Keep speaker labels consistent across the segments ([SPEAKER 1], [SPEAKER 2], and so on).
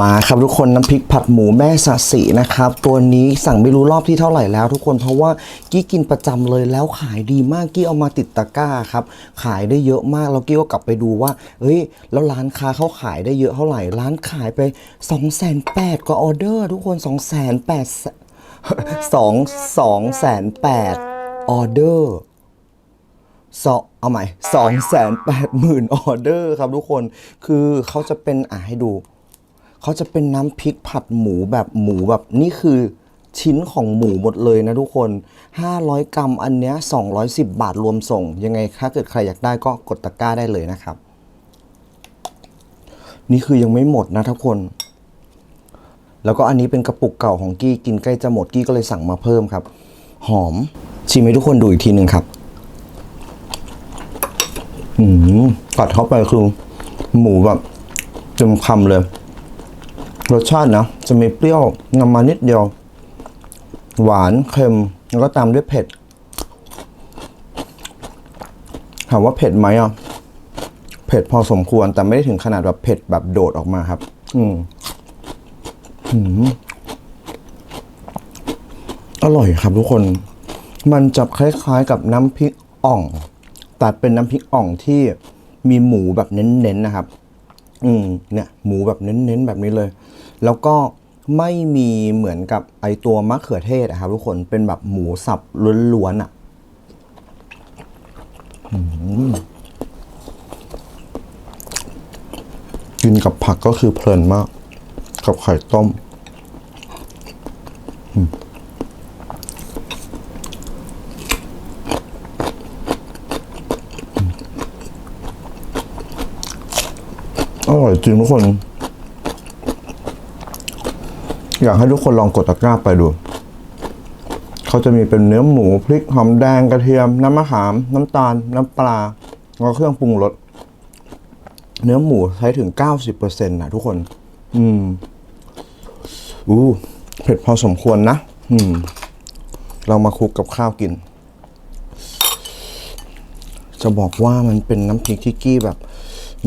[SPEAKER 1] มาครับทุกคนน้ำพริกผัดหมูแม่สะสีนะครับ ตัวนี้สั่งไม่รู้รอบที่เท่าไหร่แล้ว ทุกคนเพราะว่ากี้กินประจำเลยแล้วขายดีมากกี้เอามาติดตะกร้าครับ ขายได้เยอะมากแล้วกี้ก็กลับไปดูว่าเฮ้ย แล้วร้านค้าเขาขายได้เยอะเท่าไหร่ร้านขายไป2องแสนแปดก็ออเดอร์ ทุกคน2องแสนแปดสองสองแสนแปดออเดอร์สองเอาใหม่สองแสนแปดหมื่นออเดอร์ครับทุกคนคือเขาจะเป็นอะให้ดู เขาจะเป็นน้ำพริกผัดหมูแบบหมูแบบนี่คือชิ้นของหมูหมดเลยนะทุกคน 500 กรัมอันเนี้ย210 บาทรวมส่ง ยังไงถ้าเกิดใครอยากได้ก็กดตะกร้าได้เลยนะครับ นี่คือยังไม่หมดนะทุกคน แล้วก็อันนี้เป็นกระปุกเก่าของกี้กินใกล้จะหมดกี้ก็เลยสั่งมาเพิ่มครับ หอม ชิมให้ทุกคนดูอีกทีหนึ่งครับ อืมกัดเข้าไปคือหมูแบบเต็มคำเลย รสชาตินะ จะมีเปรี้ยวนำมานิดเดียว หวานเค็ม แล้วก็ตามด้วยเผ็ด ถามว่าเผ็ดไหมอะ เผ็ดพอสมควรแต่ไม่ได้ถึงขนาดแบบเผ็ดแบบโดดออกมาครับ อืมอืมอร่อยครับทุกคน มันจะคล้ายๆกับน้ำพริกอ่อง แต่เป็นน้ำพริกอ่องที่มีหมูแบบเน้นๆนะครับ อืมเนี่ย หมูแบบเน้นๆแบบนี้เลย แล้วก็ไม่มีเหมือนกับไอตัวมะเขือเทศอะครับทุกคนเป็นแบบหมูสับล้วนๆอะกินกับผักก็คือเพลินมาก กับไข่ต้ม อร่อยจริงทุกคน อยากให้ทุกคนลองกดตะกร้าไปดู เขาจะมีเป็นเนื้อหมูพริกหอมแดงกระเทียม น้ำมะขาม น้ำตาล น้ำปลาแล้วเครื่องปรุงรสเนื้อหมูใช้ถึง90%นะทุกคน อืมอู้เผ็ดพอสมควรนะ อืม เรามาคลุกกับข้าวกิน จะบอกว่ามันเป็นน้ำพริกที่กี้แบบ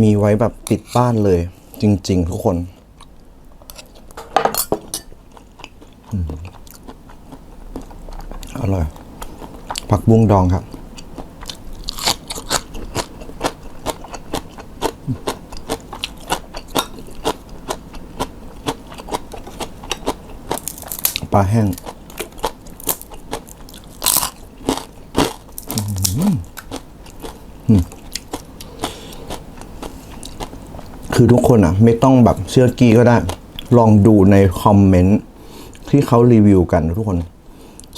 [SPEAKER 1] มีไว้แบบติดบ้านเลย จริง ๆ ทุกคน อร่อย ผักบุ้งดองครับ ปลาแห้งคือทุกคนอะ ไม่ต้องแบบเชื่อกี้ก็ได้ ลองดูในคอมเมนต์ ที่เขารีวิวกันทุกคน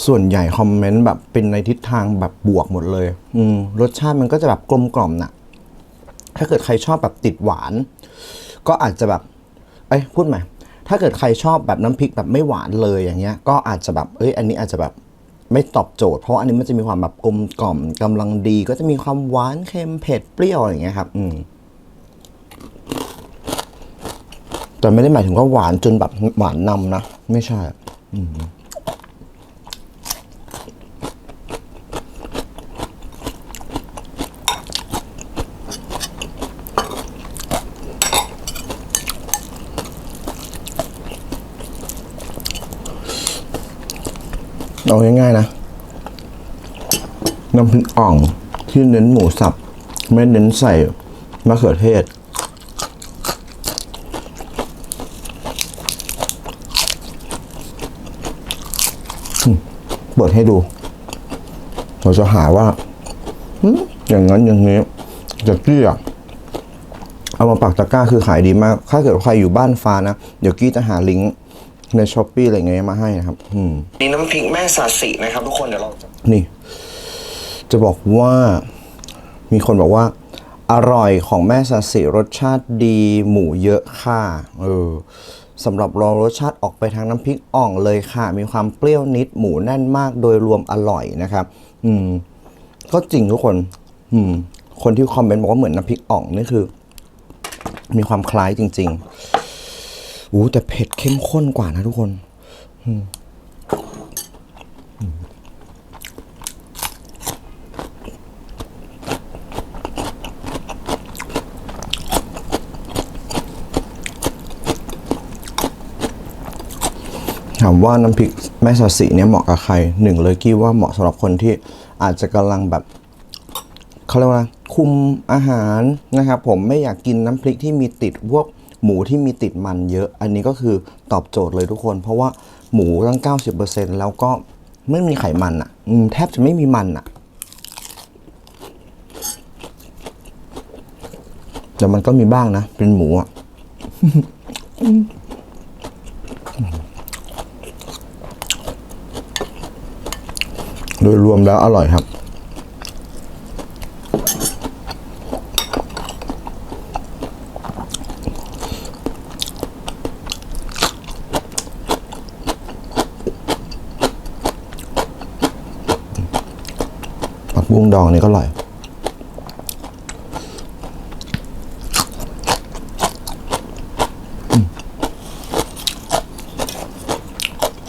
[SPEAKER 1] ส่วนใหญ่คอมเมนต์แบบเป็นในทิศทางแบบบวกหมดเลย อืมรสชาติมันก็จะแบบกลมกล่อมน่ะ ถ้าเกิดใครชอบแบบติดหวาน ก็อาจจะแบบเอ้ยพูดใหม่ถ้าเกิดใครชอบแบบน้ำพริกแบบไม่หวานเลยอย่างเงี้ย ก็อาจจะแบบเอ้ยอันนี้อาจจะแบบไม่ตอบโจทย์เพราะาอันนี้มันจะมีความแบบกลมกล่อมกำลังดี ก็จะมีความหวานเค็มเผ็ดเปรี้ยวอะไรอย่างเงี้ยครับ อืมแต่ไม่ได้หมายถึงว่าหวานจนแบบหวานนำนะ ไม่ใช่ เอาง่ายๆนะ น้ำพริกอ่องที่เน้นหมูสับ ไม่เน้นใส่มะเขือเทศ เปิดให้ดู เราจะหาว่าอืมอย่างนั้นอย่างนี้จะกี้อะเอามาปักตะกร้าคือขายดีมาก ถ้าเกิดใครอยู่บ้านฟ้านะ เดี๋ยวกี้จะหาลิงก์ในช้อปปี้อะไรเงี้ยมาให้นะครับ อืม
[SPEAKER 2] นี่น้ำพริกแม่สาสีนะครับทุกคนเดี๋ยวเราจะ
[SPEAKER 1] นี่ จะบอกว่ามีคนบอกว่า อร่อยของแม่สาสีรสชาติดีหมูเยอะค่ะ เออ สำหรับเรารสชาติออกไปทางน้ำพริกอ่องเลยค่ะ มีความเปรี้ยวนิดหมูแน่นมากโดยรวมอร่อยนะครับ อืม ก็จริงทุกคน อืม คนที่คอมเมนต์บอกว่าเหมือนน้ำพริกอ่องนี่คือ มีความคล้ายจริงๆอู้แต่เผ็ดเข้มข้นกว่านะทุกคน อ ถามว่าน้ำพริกแม่สอดสีเนี่ยเหมาะกับใครหนึ่งเลยกี้ว่าเหมาะสำหรับคนที่อาจจะกำลังแบบเขาเรียกว่าคุมอาหารนะครับผมไม่อยากกินน้ำพริกที่มีติดพวกหมูที่มีติดมันเยอะ อันนี้ก็คือตอบโจทย์เลยทุกคน เพราะว่าหมูตั้ง 90%แล้วก็ไม่มีไขมันอะ่ะแทบจะไม่มีมันอะแต่มันก็มีบ้างนะ เป็นหมูอะ โดยรวมแล้วอร่อยครับ ผักบุ้งดองนี่ก็อร่อย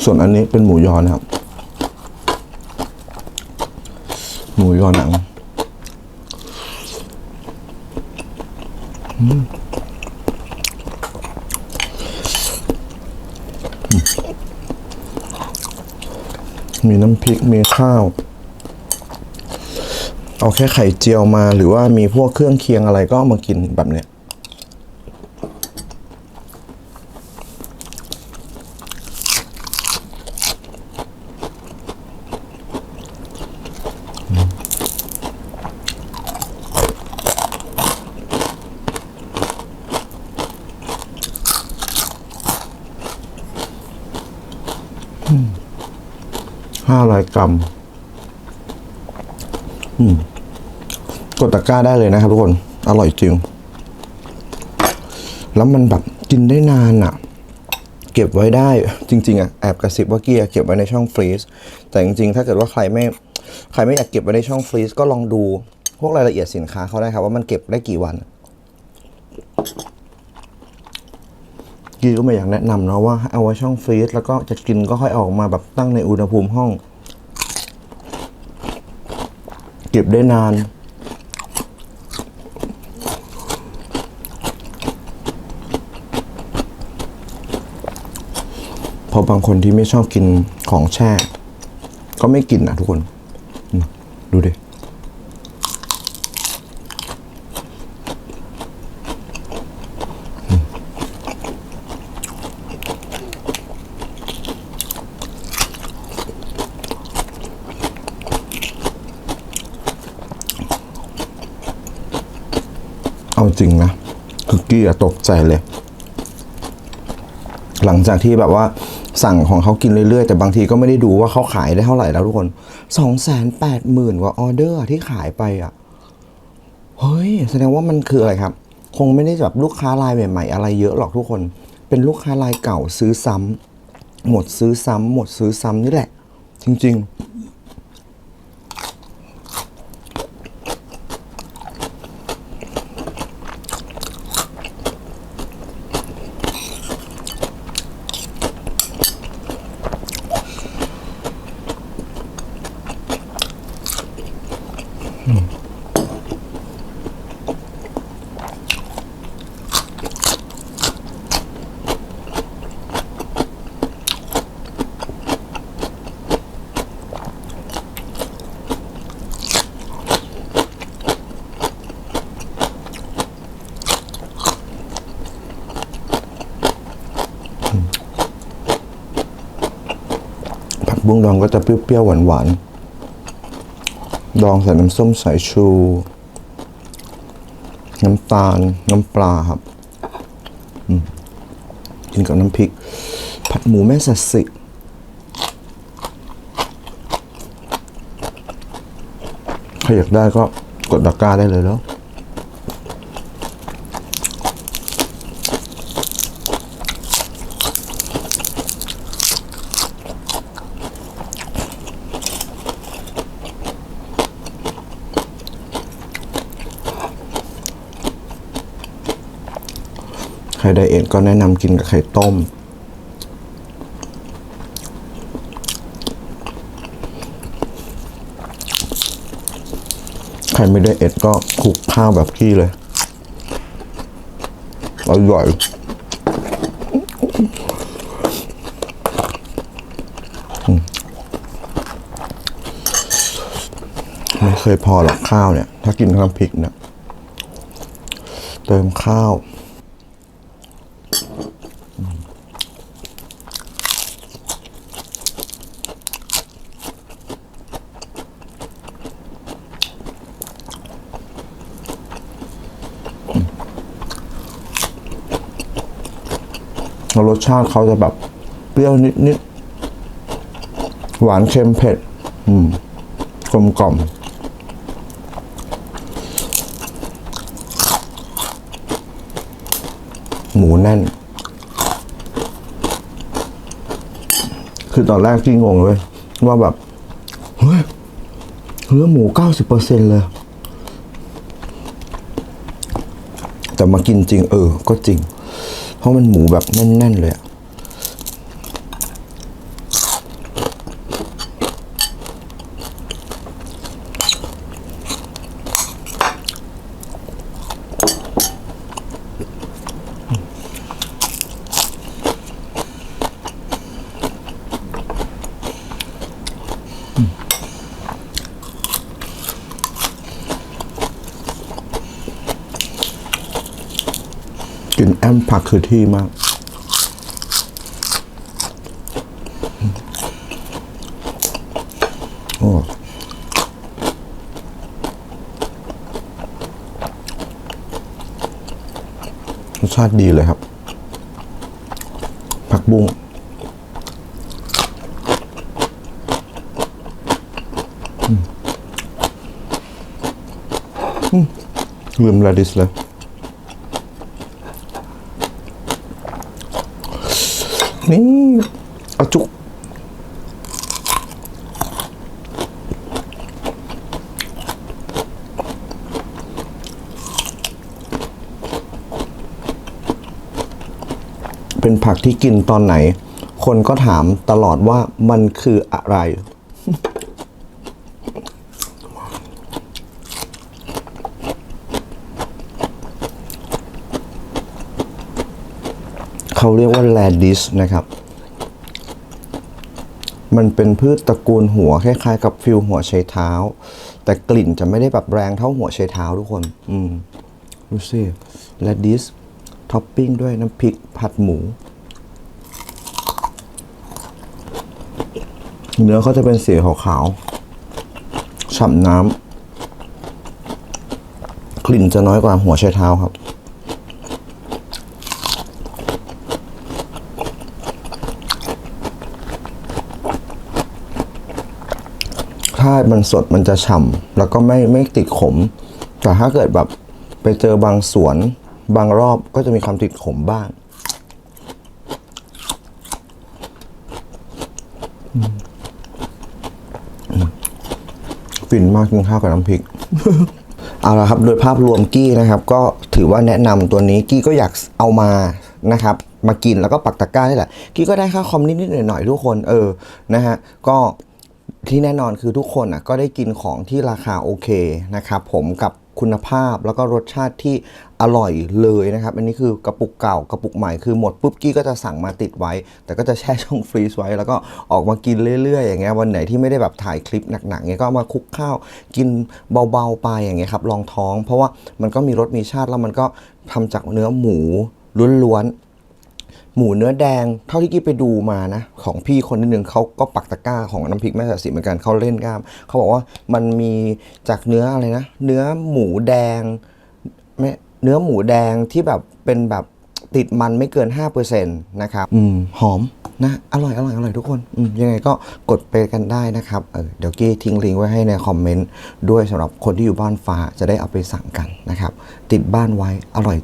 [SPEAKER 1] ส่วนอันนี้เป็นหมูยอนะครับ ห มูยอหนังมีน้ำพริก มีข้าว เอาแค่ไข่เจียวมา หรือว่ามีพวกเครื่องเคียงอะไรก็เอามากินแบบเนี้ย ห้าร้อยกรัมกดตะกร้าได้เลยนะครับทุกคน อร่อยจริง แล้วมันแบบกินได้นานอะ่ะ เก็บไว้ได้จริง ๆอะ่ะแอบกระซิบว่าเกียร์เก็บไว้ในช่องฟรีซแต่จริงๆ ถ้าเกิดว่าใครไม่ใครไม่อยากเก็บไว้ในช่องฟรีซก็ลองดูพวกรายละเอียดสินค้าเขาได้ครับว่ามันเก็บได้กี่วัน กีก็ไม่อยากแนะนำเนาะว่าเอาไว้ช่องฟรีซแล้วก็จะกินก็ค่อยออกมาแบบตั้งในอุณหภูมิห้อง เก็บได้นานพราะบางคนที่ไม่ชอบกินของแช่ ก็ไม่กินนะทุกคน ดูดิ เอาจริงนะคือกี้อะตกใจเลย หลังจากที่แบบว่าสั่งของเขากินเรื่อยๆ แต่บางทีก็ไม่ได้ดูว่าเขาขายได้เท่าไหร่แล้วทุกคนสองแสนแปดหมื่นกว่าออเดอร์ที่ขายไปอะ เฮ้ย แสดงว่ามันคืออะไรครับ คงไม่ได้แบบลูกค้ารายใหม่ๆ อะไรเยอะหรอกทุกคน เป็นลูกค้ารายเก่าซื้อซ้ำหมดซื้อซ้ำหมดซื้อซ้ำนี่แหละ จริง ๆ ผักบุ้งดองก็จะเปรี้ยวๆหวานๆ ดองใส่น้ำส้มสายชู น้ำตาล น้ำปลาครับกินกับน้ำพริก ผัดหมูแม่สัสิ ถ้าอยากได้ก็กดตะกก้าได้เลยแล้ว ครไดเอทก็แนะนำกินกับไข่ต้ม ใครไม่ไดเอทก็คลุกข้าวแบบพี่เลย อร่อยไม่เคยพอหรอกข้าวเนี่ย ถ้ากินข้าวพริกเนี่ย เติมข้าว รสชาติเขาจะแบบเปรี้ยวนิดๆ หวานเค็มเผ็ด อืม กลมกล่อมหมูแน่น คือตอนแรกที่งงเลย ว่าแบบ เฮ้ยเนื้อหมูเก้าสิบเปอร์เซ็นเลย แต่มากินจริง เออ ก็จริง เพราะมันหมูแบบแน่น ๆ เลยอะกลินแอม ผักคือที่มาก โอ้รสชาติดีเลยครับ ผักบุ้งอืมอืมลืมลาดิสเลย นี่เอาจุกเป็นผักที่กินตอนไหน คนก็ถามตลอดว่ามันคืออะไร เขาเรียกว่าแลดิสนะครับ มันเป็นพืชตระกูลหัวคล้ายๆ กับฟิลหัวไชเท้า แต่กลิ่นจะไม่ได้แบบแรงเท่าหัวไชเท้าทุกคน อืมดูสิแลดิสท็อปปิ้งด้วยน้ำพริกผัดหมู เนื้อเขาจะเป็นสีขาวๆฉ่ำน้ำกลิ่นจะน้อยกว่าหัวไชเท้าครับ มันสดมันจะฉ่ำแล้วก็ไม่ไม่ติดขม แต่ถ้าเกิดแบบไปเจอบางสวนบางรอบก็จะมีความติดขมบ้างอืมอืมฟินมากกินข้าวกับน้ำพริก เอาละครับ โดยภาพรวมกี้นะครับ ก็ถือว่าแนะนำตัวนี้กี้ก็อยากเอามานะครับ มากินแล้วก็ปักตะกร้านี่แหละ กี้ก็ได้ค่าคอมนิดๆหน่อยๆทุกคน เออ นะฮะ ก็ ที่แน่นอนคือทุกคนอะก็ได้กินของที่ราคาโอเคนะครับผมกับคุณภาพแล้วก็รสชาติที่อร่อยเลยนะครับ อันนี้คือกระปุกเก่ากระปุกใหม่คือหมดปุ๊บกี้ก็จะสั่งมาติดไว้ แต่ก็จะแช่ช่องฟรีซไว้ แล้วก็ออกมากินเรื่อยๆ อย่างเงี้ยวันไหนที่ไม่ได้แบบถ่ายคลิปหนักๆเงี้ยก็มาคุกข้าวกินเบาๆไปอย่างเงี้ยครับรองท้อง เพราะว่ามันก็มีรสมีชาติแล้วมันก็ทำจากเนื้อหมูล้วนๆ หมูเนื้อแดงเท่าที่กี้ไปดูมานะ ของพี่คนนึงเขาก็ปักตะกร้าของน้ำพริกแม่สาสีเหมือนกันเขาเล่นกล้ามเขาบอกว่ามันมีจากเนื้ออะไรนะ เนื้อหมูแดงไม่เนื้อหมูแดงที่แบบเป็นแบบติดมันไม่เกิน 5%นะครับอืมหอมนะอร่อยอร่อยอร่อยทุกคนอืมยังไงก็กดไปกันได้นะครับเออเดี๋ยวกี้ทิ้งลิงก์ไว้ให้ในคอมเมนต์ด้วยสำหรับคนที่อยู่บ้านฟ้าจะได้เอาไปสั่งกันนะครับ ติดบ้านไว้อร่อย